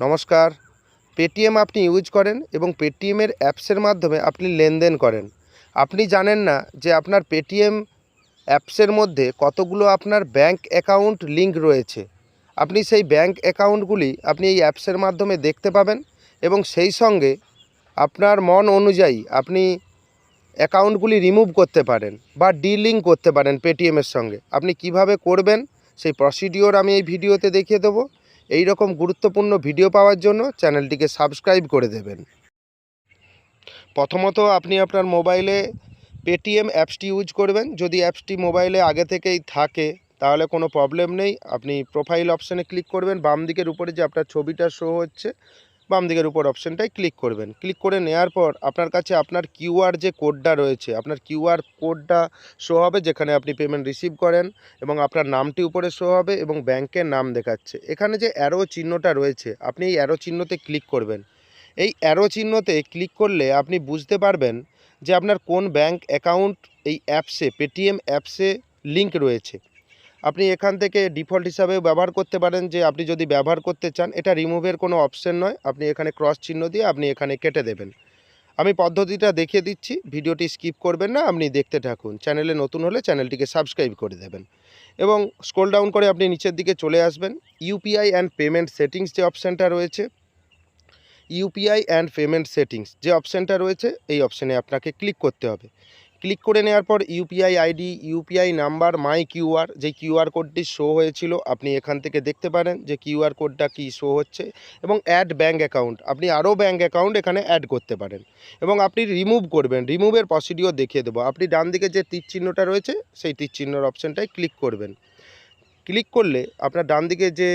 নমস্কার। পেটিএম আপনি ইউজ করেন এবং পেটিএমের অ্যাপসের মাধ্যমে আপনি লেনদেন করেন। আপনি জানেন না যে আপনার পেটিএম অ্যাপসের মধ্যে কতগুলো আপনার ব্যাংক অ্যাকাউন্ট লিঙ্ক রয়েছে। আপনি সেই ব্যাংক অ্যাকাউন্টগুলি আপনি এই অ্যাপসের মাধ্যমে দেখতে পাবেন এবং সেই সঙ্গে আপনার মন অনুযায়ী আপনি অ্যাকাউন্টগুলি রিমুভ করতে পারেন বা ডিলিং করতে পারেন পেটিএমের সঙ্গে। আপনি কীভাবে করবেন সেই প্রসিডিওর আমি এই ভিডিওতে দেখিয়ে দেবো। এই রকম গুরুত্বপূর্ণ ভিডিও পাওয়ার জন্য চ্যানেলটিকে সাবস্ক্রাইব করে দেবেন। প্রথমত আপনি আপনার মোবাইলে পেটিএম অ্যাপসটি ইউজ করবেন। যদি অ্যাপসটি মোবাইলে আগে থেকেই থাকে, তাহলে কোনো প্রবলেম নেই। আপনি প্রোফাইল অপশানে ক্লিক করবেন। বাম দিকের উপরে যে আপনার ছবিটা শো হচ্ছে বাম দিকের উপর অপশানটায় ক্লিক করবেন। ক্লিক করে নেওয়ার পর আপনার কাছে আপনার কিউআর যে কোডটা রয়েছে, আপনার কিউআর কোডটা শো হবে যেখানে আপনি পেমেন্ট রিসিভ করেন এবং আপনার নামটি উপরে শো হবে এবং ব্যাংকের নাম দেখাচ্ছে। এখানে যে অ্যারো চিহ্নটা রয়েছে, আপনি এই অ্যারো চিহ্নতে ক্লিক করবেন। এই অ্যারো চিহ্নতে ক্লিক করলে আপনি বুঝতে পারবেন যে আপনার কোন ব্যাংক অ্যাকাউন্ট এই অ্যাপসে পেটিএম অ্যাপসে লিংক রয়েছে। আপনি এখান থেকে ডিফল্ট হিসাবেও ব্যবহার করতে পারেন যে আপনি যদি ব্যবহার করতে চান, এটা রিমুভের কোনো অপশন নয়। আপনি এখানে ক্রস চিহ্ন দিয়ে আপনি এখানে কেটে দেবেন। আমি পদ্ধতিটা দেখিয়ে দিচ্ছি, ভিডিওটি স্কিপ করবেন না, আপনি দেখতে থাকুন। চ্যানেলে নতুন হলে চ্যানেলটিকে সাবস্ক্রাইব করে দেবেন। এবং স্ক্রোল ডাউন করে আপনি নিচের দিকে চলে আসবেন। ইউপিআই অ্যান্ড পেমেন্ট সেটিংস যে অপশানটা রয়েছে ইউপিআই অ্যান্ড পেমেন্ট সেটিংস যে অপশানটা রয়েছে, এই অপশানে আপনাকে ক্লিক করতে হবে। ক্লিক করে নেওয়ার পর UPI ID UPI number, my QR যে কিউআর কোডটি শো হয়েছিল, আপনি এখান থেকে দেখতে পারেন যে কিউআর কোডটা কি শো হচ্ছে, এবং অ্যাড ব্যাঙ্ক অ্যাকাউন্ট, আপনি আরও ব্যাঙ্ক অ্যাকাউন্ট এখানে অ্যাড করতে পারেন। এবং আপনি রিমুভ করবেন, রিমুভের প্রসিডিও দেখিয়ে দেবো। আপনি ডান দিকে যে তীর চিহ্নটা রয়েছে, সেই তীর চিহ্নর অপশানটায় ক্লিক করবেন। ক্লিক করলে আপনার ডান দিকে যে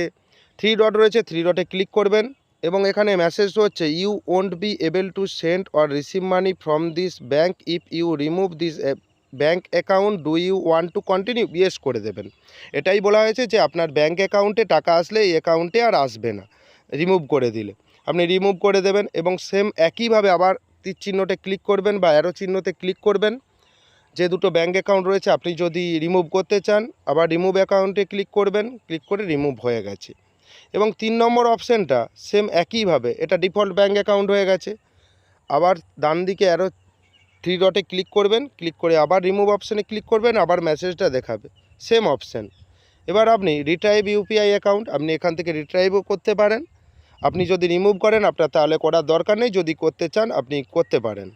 থ্রি ডট রয়েছে থ্রি ডটে ক্লিক করবেন। এবং এখানে মেসেজ হচ্ছে you won't be able to send or receive money from this bank if you remove this bank account do you want to continue yes করে দেবেন। এটাই বলা হয়েছে যে আপনার ব্যাঙ্ক অ্যাকাউন্টে টাকা আসলে এই অ্যাকাউন্টে আর আসবে না রিমুভ করে দিলে। আপনি রিমুভ করে দেবেন এবং সেম একইভাবে আবার তীর চিহ্নতে ক্লিক করবেন বা অ্যারো চিহ্নতে ক্লিক করবেন। যে দুটো ব্যাঙ্ক অ্যাকাউন্ট রয়েছে, আপনি যদি রিমুভ করতে চান, আবার রিমুভ অ্যাকাউন্টে ক্লিক করবেন ক্লিক করে রিমুভ হয়ে গেছে। এবং তিন নম্বর অপশানটা সেম একইভাবে এটা ডিফল্ট ব্যাঙ্ক অ্যাকাউন্ট হয়ে গেছে। আবার ডান দিকে আরও থ্রি ডটে ক্লিক করবেন। ক্লিক করে আবার রিমুভ অপশানে ক্লিক করবেন, আবার মেসেজটা দেখাবে। সেম অপশান এবার আপনি রিট্রাইভ ইউপিআই অ্যাকাউন্ট আপনি এখান থেকে রিট্রাইভও করতে পারেন। আপনি যদি রিমুভ করেন, আপনার তাহলে করার দরকার নেই। যদি করতে চান, আপনি করতে পারেন।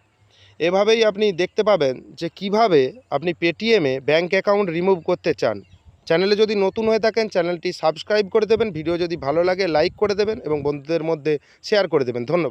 এভাবেই আপনি দেখতে পাবেন যে কীভাবে আপনি পেটিএমে ব্যাঙ্ক অ্যাকাউন্ট রিমুভ করতে চান। চ্যানেলে যদি নতুন হয়ে থাকেন, চ্যানেলটি সাবস্ক্রাইব করে দেবেন, ভিডিও যদি ভালো লাগে, লাইক করে দেবেন এবং বন্ধুদের মধ্যে শেয়ার করে দেবেন। ধন্যবাদ।